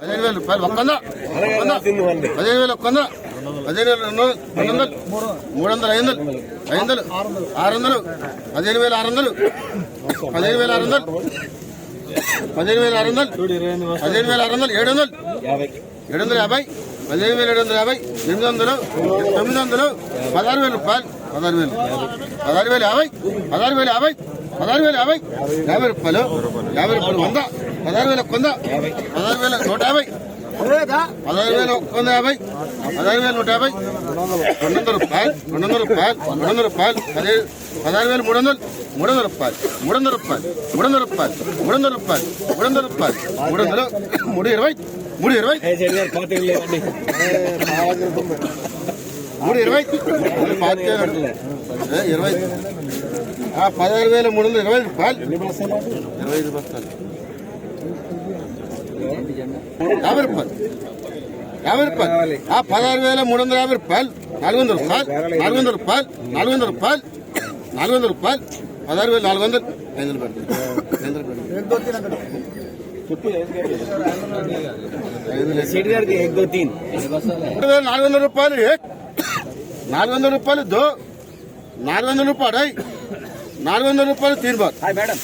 పదిహేను వేలు రూపాయలు ఒక్క వంద ఒక్క వంద పదిహేను వేలు ఒక్క వంద పదిహేను వేలు రెండు రెండు వందలు మూడు వందలు ఐదు వందలు ఐదు వందలు ఆరు వందలు పదిహేను వేలు ఆరు వందలు పదిహేను వేల ఆరు వందలు పదిహేను వేల ఆరు వందలు పదిహేను వేల ఆరు వందలు ఏడు వందలు ఏడు వందల యాభై పదిహేను వేల ఏడు వందల యాభై ఎనిమిది వందలు తొమ్మిది వందలు పదహారు వేలు రూపాయలు పదహారు వేలు పదహారు వేలు యాభై పదహారు వేలు యాభై పదహారు వేలు యాభై యాభై రూపాయలు యాభై రూపాయలు వంద పదహారు వేల వంద పదహారు వేల నూట యాభై. పదహారు వేల. ఒక వంద యాభై. పదహారు వేల నూట యాభై. రెండు వందల రూపాయలు. రెండు వందల రూపాయలు. రెండు వందల రూపాయలు. పదిహేను పదహారు వేల మూడు వందలు మూడు వందల రూపాయలు. మూడు వందల రూపాయలు. మూడు వందల రూపాయలు మూడు వందల రూపాయలు మూడు వందల రూపాయలు మూడు వందలు మూడు ఇరవై. మూడు ఇరవై మూడు ఇరవై. ఇరవై పదహారు వేల మూడు వందల ఇరవై రూపాయలు. ఇరవై ఐదు బస్తాలు యాభై రూపాయలు. యాభై రూపాయలు. ఆ పదహారు వేల మూడు వందల యాభై రూపాయలు. నాలుగు వందల రూపాయలు. నాలుగు వందల రూపాయలు. నాలుగు వందల రూపాయలు. నాలుగు వందల రూపాయలు. పదహారు వేల నాలుగు వందలు. ఐదు వందలు పెడతారు నాలుగు వందల రూపాయలు. నాలుగు వందల రూపాయలు దో. నాలుగు వందల రూపాయలు నాలుగు వందల రూపాయలు తీర్బారు మేడం.